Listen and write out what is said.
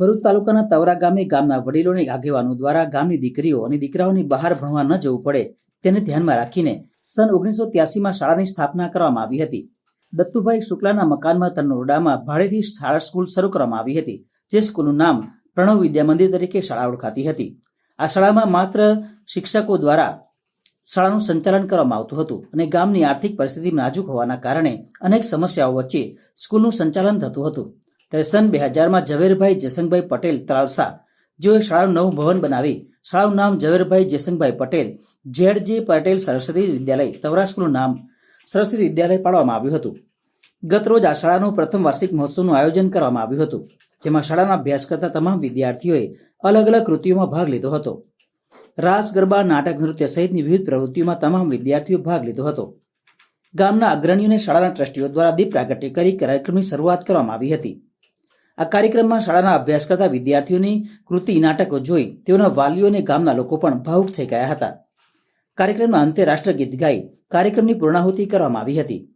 ભરૂચ તાલુકાના તવરા ગામે ગામના વડીલો અને આગેવાનો દ્વારા ગામની દીકરીઓ અને દીકરાઓની બહાર ભણવા ન જવું પડે તેને ધ્યાનમાં રાખીને સન ઓગણીસો ત્યાસીમાં શાળાની સ્થાપના કરવામાં આવી હતી. દત્તુભાઈ શુક્લાના મકાનમાં તનોરડામાં ભાડેથી શાળા સ્કૂલ શરૂ કરવામાં આવી હતી, જે સ્કૂલનું નામ પ્રણવ વિદ્યા મંદિર તરીકે શાળા ઓળખાતી હતી. આ શાળામાં માત્ર શિક્ષકો દ્વારા શાળાનું સંચાલન કરવામાં આવતું હતું અને ગામની આર્થિક પરિસ્થિતિ નાજુક હોવાના કારણે અનેક સમસ્યાઓ વચ્ચે સ્કૂલનું સંચાલન થતું હતું. ત્યારે સન બે હજારમાં ઝવેરભાઈ જયસંગભાઈ પટેલ ત્રાલસા જેઓએ શાળાનું નવું ભવન બનાવી શાળાનું નામ ઝવેરભાઈ જયસંગભાઈ પટેલ ઝેડ જે પટેલ સરસ્વતી વિદ્યાલય તવરાસ્કુલનું નામ સરસ્વતી વિદ્યાલય પાડવામાં આવ્યું હતું. ગત રોજ આ શાળાનું પ્રથમ વાર્ષિક મહોત્સવનું આયોજન કરવામાં આવ્યું હતું, જેમાં શાળાના અભ્યાસ કરતા તમામ વિદ્યાર્થીઓએ અલગ અલગ કૃતિઓમાં ભાગ લીધો હતો. રાસ, ગરબા, નાટક, નૃત્ય સહિતની વિવિધ પ્રવૃત્તિઓમાં તમામ વિદ્યાર્થીઓ ભાગ લીધો હતો. ગામના અગ્રણીઓને શાળાના ટ્રસ્ટીઓ દ્વારા દીપ પ્રાગટ્ય કરી કાર્યક્રમની શરૂઆત કરવામાં આવી હતી. આ કાર્યક્રમમાં શાળાના અભ્યાસ કરતા વિદ્યાર્થીઓની કૃતિ, નાટકો જોઈ તેઓના વાલીઓ અને ગામના લોકો પણ ભાવુક થઈ ગયા હતા. કાર્યક્રમના અંતે રાષ્ટ્રગીત ગાઈ કાર્યક્રમની પૂર્ણાહુતિ કરવામાં આવી હતી.